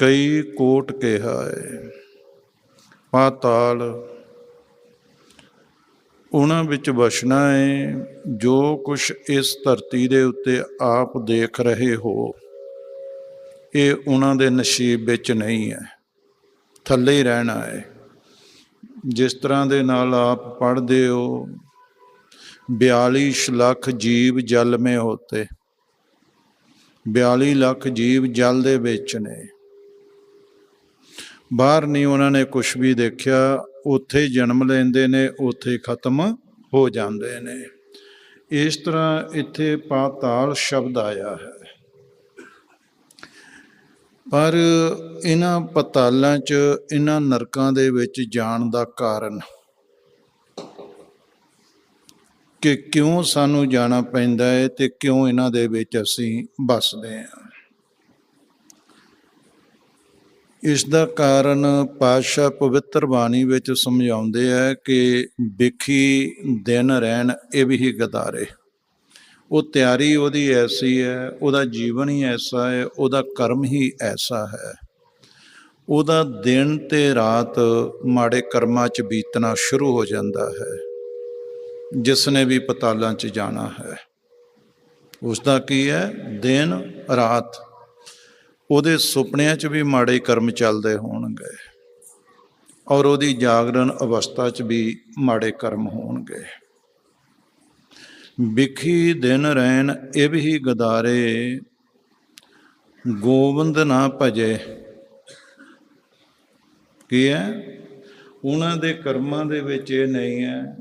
ਕਈ ਕੋਟ ਕਿਹਾ ਹੈ ਪਾਤਾਲ। ਉਹਨਾਂ ਵਿੱਚ ਵਸਣਾ ਹੈ ਜੋ ਕੁਛ ਇਸ ਧਰਤੀ ਦੇ ਉੱਤੇ ਆਪ ਦੇਖ ਰਹੇ ਹੋ, ਇਹ ਉਹਨਾਂ ਦੇ ਨਸੀਬ ਵਿੱਚ ਨਹੀਂ ਹੈ। ਥੱਲੇ ਹੀ ਰਹਿਣਾ ਹੈ ਜਿਸ ਤਰ੍ਹਾਂ ਦੇ ਨਾਲ ਆਪ ਪੜਦੇ ਹੋ 42 ਲੱਖ ਜੀਵ ਜਲ ਮੇ ਹੋਤੇ। 42 ਲੱਖ ਜੀਵ ਜਲ ਦੇ ਵਿੱਚ ਨੇ। ਬਾਹਰ ਨਹੀਂ ਉਹਨਾਂ ਨੇ ਕੁਝ ਵੀ ਦੇਖਿਆ, ਉੱਥੇ ਜਨਮ ਲੈਂਦੇ ਨੇ, ਉੱਥੇ ਖਤਮ ਹੋ ਜਾਂਦੇ ਨੇ। ਇਸ ਤਰ੍ਹਾਂ ਇੱਥੇ ਪਾਤਾਲ ਸ਼ਬਦ ਆਇਆ ਹੈ। ਪਰ ਇਹਨਾਂ ਪਤਾਲਾਂ 'ਚ, ਇਹਨਾਂ ਨਰਕਾਂ ਦੇ ਵਿੱਚ ਜਾਣ ਦਾ ਕਾਰਨ ਕਿ ਕਿਉਂ ਸਾਨੂੰ ਜਾਣਾ ਪੈਂਦਾ ਹੈ ਤੇ ਕਿਉਂ ਇਹਨਾਂ ਦੇ ਵਿੱਚ ਅਸੀਂ ਵੱਸਦੇ ਹਾਂ। ਇਸ ਦਾ ਕਾਰਨ ਪਾਸ਼ਾ ਪਵਿੱਤਰ ਬਾਣੀ ਵਿੱਚ ਸਮਝਾਉਂਦੇ ਆ ਕਿ ਵਿਖੀ ਦਿਨ ਰਹਿਣ, ਇਹ ਵੀ ਹੀ ਗਦਾਰੇ। ਉਹ ਤਿਆਰੀ ਉਹਦੀ ਐਸੀ ਹੈ, ਉਹਦਾ ਜੀਵਨ ਹੀ ਐਸਾ ਹੈ, ਉਹਦਾ ਕਰਮ ਹੀ ਐਸਾ ਹੈ। ਉਹਦਾ ਦਿਨ ਤੇ ਰਾਤ ਮਾੜੇ ਕਰਮਾਂ 'ਚ ਬੀਤਣਾ ਸ਼ੁਰੂ ਹੋ ਜਾਂਦਾ ਹੈ। ਜਿਸ ਨੇ ਵੀ ਪਤਾਲਾਂ 'ਚ ਜਾਣਾ ਹੈ। ਉਸ ਦਾ ਕੀ ਹੈ? ਦਿਨ, ਰਾਤ ਉਹਦੇ ਸੁਪਨਿਆਂ 'ਚ ਵੀ ਮਾੜੇ ਕਰਮ ਚੱਲਦੇ ਹੋਣਗੇ ਔਰ ਉਹਦੀ ਜਾਗਰਣ ਅਵਸਥਾ 'ਚ ਵੀ ਮਾੜੇ ਕਰਮ ਹੋਣਗੇ। ਵਿਖੀ ਦਿਨ ਰਹਿਣ ਇਹ ਵੀ ਗਦਾਰੇ ਗੋਬਿੰਦ ਨਾ ਭਜੇ। ਕੀ ਹੈ ਉਹਨਾਂ ਦੇ ਕਰਮਾਂ ਦੇ ਵਿੱਚ ਇਹ ਨਹੀਂ ਹੈ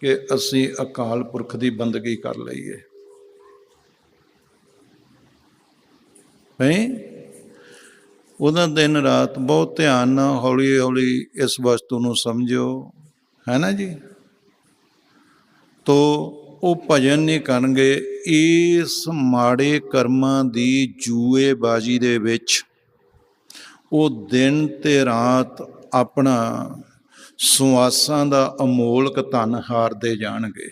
ਕਿ ਅਸੀਂ ਅਕਾਲ ਪੁਰਖ ਦੀ ਬੰਦਗੀ ਕਰ ਲਈਏ। ਹੈ? ਉਹਦਾ ਦਿਨ ਰਾਤ ਬਹੁਤ ਧਿਆਨ ਨਾਲ ਹੌਲੀ ਹੌਲੀ ਇਸ ਵਸਤੂ ਨੂੰ ਸਮਝੋ ਹੈ ਨਾ ਜੀ? ਤੋ ਉਹ ਭਜਨ ਨਹੀਂ ਕਰਨਗੇ, ਇਸ ਮਾੜੇ ਕਰਮਾਂ ਦੀ ਜੂਏਬਾਜੀ ਦੇ ਵਿੱਚ ਉਹ ਦਿਨ ਤੇ ਰਾਤ ਆਪਣਾ ਸੁਆਸਾਂ ਦਾ ਅਮੋਲਕ ਧਨ ਹਾਰਦੇ ਜਾਣਗੇ।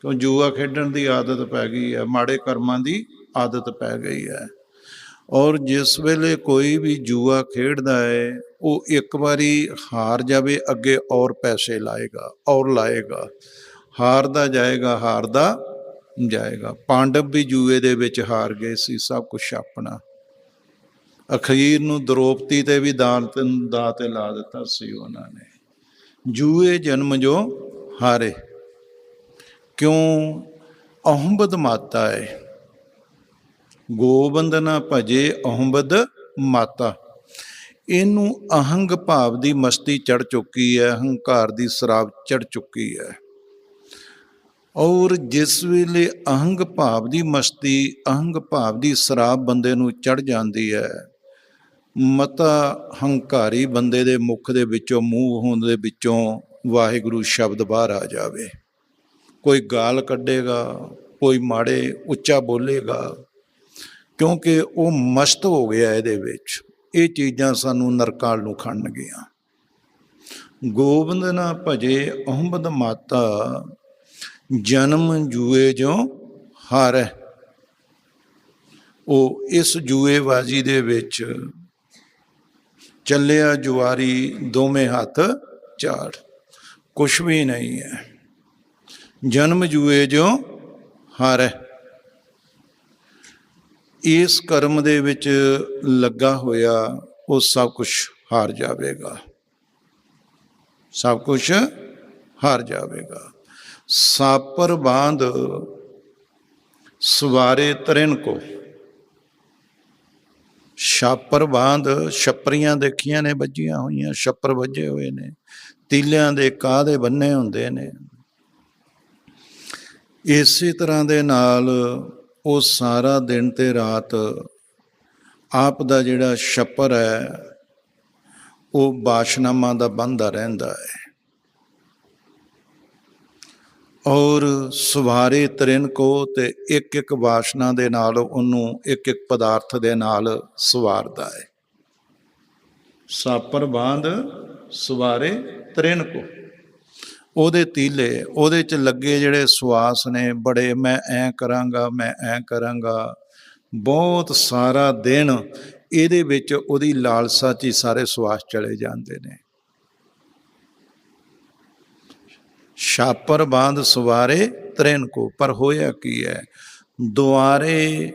ਕਿਉਂ? ਜੂਆ ਖੇਡਣ ਦੀ ਆਦਤ ਪੈ ਗਈ ਹੈ, ਮਾੜੇ ਕਰਮਾਂ ਦੀ ਆਦਤ ਪੈ ਗਈ ਹੈ। ਔਰ ਜਿਸ ਵੇਲੇ ਕੋਈ ਵੀ ਜੂਆ ਖੇਡਦਾ ਹੈ, ਉਹ ਇੱਕ ਵਾਰੀ ਹਾਰ ਜਾਵੇ, ਅੱਗੇ ਔਰ ਪੈਸੇ ਲਾਏਗਾ, ਔਰ ਲਾਏਗਾ। ਹਾਰਦਾ ਜਾਏਗਾ ਹਾਰਦਾ ਜਾਏਗਾ। ਪਾਂਡਵ ਵੀ ਜੂਏ ਦੇ ਵਿੱਚ ਹਾਰ ਗਏ ਸੀ, ਸਭ ਕੁਝ ਆਪਣਾ। ਅਖੀਰ ਨੂੰ ਦ੍ਰੋਪਤੀ ਤੇ ਵੀ ਦਾਨ ਦਾ ਤੇ ਲਾ ਦਿੱਤਾ ਸੀ ਉਹਨਾਂ ਨੇ। ਜੂਏ ਜਨਮ ਜੋ ਹਾਰੇ। ਕਿਉਂ? ਅਹੰਬਦ ਮਾਤਾ ਹੈ। ਗੋਬਿੰਦ ਨਾ ਭਜੇ ਅਹੰਬਦ ਮਾਤਾ। ਇਹਨੂੰ ਅਹੰਗ ਭਾਵ ਦੀ ਮਸਤੀ ਚੜ ਚੁੱਕੀ ਹੈ ਹੰਕਾਰ ਦੀ ਸ਼ਰਾਬ ਚੜ ਚੁੱਕੀ ਹੈ। ਔਰ ਜਿਸ ਵੇਲੇ ਅਹੰਗ ਭਾਵ ਦੀ ਮਸਤੀ, ਅਹੰਗ ਭਾਵ ਦੀ ਸ਼ਰਾਬ ਬੰਦੇ ਨੂੰ ਚੜ ਜਾਂਦੀ ਹੈ, ਮਤਾ ਹੰਕਾਰੀ ਬੰਦੇ ਦੇ ਮੁਖ ਦੇ ਵਿੱਚੋਂ, ਮੂੰਹ ਹੋਣ ਦੇ ਵਿੱਚੋਂ ਵਾਹਿਗੁਰੂ ਸ਼ਬਦ ਬਾਹਰ ਆ ਜਾਵੇ। ਕੋਈ ਗਾਲ ਕੱਢੇਗਾ, ਕੋਈ ਮਾੜੇ ਉੱਚਾ ਬੋਲੇਗਾ ਕਿਉਂਕਿ ਉਹ ਮਸਤ ਹੋ ਗਿਆ ਇਹਦੇ ਵਿੱਚ। ਇਹ ਚੀਜ਼ਾਂ ਸਾਨੂੰ ਨਰਕਾਲ ਨੂੰ ਖੰਡਗੀਆਂ ਗੋਬਿੰਦ ਨਾ ਭਜੇ ਅਹੰਬਦ ਮਾਤਾ, ਜਨਮ ਜੂਏ ਜੋ ਹਾਰੈ। ਉਹ ਇਸ ਜੂਏਬਾਜ਼ੀ ਦੇ ਵਿੱਚ ਚੱਲਿਆ ਜੁਆਰੀ ਦੋਵੇਂ ਹੱਥ ਝਾੜ ਕੁਛ ਵੀ ਨਹੀਂ ਹੈ। ਜਨਮ ਜੂਏ ਜੋ ਹਾਰੈ। ਇਸ ਕਰਮ ਦੇ ਵਿੱਚ ਲੱਗਾ ਹੋਇਆ ਉਹ ਸਭ ਕੁਝ ਹਾਰ ਜਾਵੇਗਾ। ਸਭ ਕੁਝ ਹਾਰ ਜਾਵੇਗਾ। ਸਾਪਰ ਬਾਂਧ ਸਵਾਰੇ ਤਰਨ ਕੋ। ਛਾਪਰ ਬਾਂਧ ਛਪਰੀਆਂ ਦੇਖੀਆਂ ਨੇ, ਵੱਜੀਆਂ ਹੋਈਆਂ, ਛੱਪਰ ਵੱਜੇ ਹੋਏ ਨੇ, ਤੀਲਿਆਂ ਦੇ ਕਾਦੇ ਬੰਨੇ ਹੁੰਦੇ ਨੇ। ਇਸੇ ਤਰ੍ਹਾਂ ਦੇ ਨਾਲ ਉਹ ਸਾਰਾ ਦਿਨ ਤੇ ਰਾਤ ਆਪ ਦਾ ਜਿਹੜਾ ਛੱਪਰ ਹੈ, ਉਹ ਬਾਸ਼ਨਾਮਾ ਦਾ ਬੰਦਾ ਰਹਿੰਦਾ ਹੈ। ਔਰ ਸਵਾਰੇ ਤਰਿਨ ਕੋ ਤੇ ਇੱਕ ਇੱਕ ਵਾਸ਼ਨਾ ਦੇ ਨਾਲ ਉਹਨੂੰ ਇੱਕ ਇੱਕ ਪਦਾਰਥ ਦੇ ਨਾਲ ਸਵਾਰਦਾ ਹੈ। ਸਾਪਰ ਬਾਂਧ ਸਵਾਰੇ ਤਰਿਨ ਕੋ। ਉਹਦੇ ਤੀਲੇ, ਉਹਦੇ ਚ ਲੱਗੇ ਜਿਹੜੇ ਸਵਾਸ ਨੇ, ਬੜੇ ਮੈਂ ਐ ਕਰਾਂਗਾ, ਮੈਂ ਐ ਕਰਾਂਗਾ। ਬਹੁਤ ਸਾਰਾ ਦਿਨ ਇਹਦੇ ਵਿੱਚ ਉਹਦੀ ਲਾਲਸਾ 'ਚ ਹੀ ਸਾਰੇ ਸਵਾਸ ਚਲੇ ਜਾਂਦੇ ਨੇ। ਛਾਪਰ ਬਾਂਧ ਸਵਾਰੇ ਤ੍ਰੈਨ ਕੋ, ਪਰ ਹੋਇਆ ਕੀ ਹੈ ਦੁਆਰੇ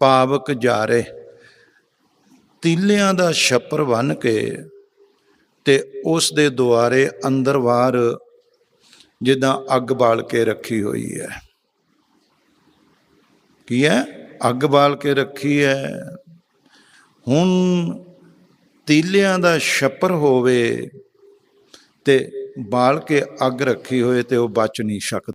ਪਾਵਕ ਜਾਰੇ। ਤੀਲਿਆਂ ਦਾ ਛੱਪਰ ਬਨ ਕੇ ਤੇ ਉਸ ਦੇ ਦੁਆਰੇ ਅੰਦਰ ਬਾਹਰ ਜਿੱਦਾਂ ਅੱਗ ਬਾਲ ਕੇ ਰੱਖੀ ਹੋਈ ਹੈ। ਕੀ ਹੈ? ਅੱਗ ਬਾਲ ਕੇ ਰੱਖੀ ਹੈ। ਹੁਣ ਤੀਲਿਆਂ ਦਾ ਛੱਪਰ ਹੋਵੇ ਤੇ ਬਾਲ ਕੇ ਅੱਗ ਰੱਖੀ ਹੋਏ ਤੇ ਉਹ ਬਚ ਨਹੀਂ ਸਕਦਾ।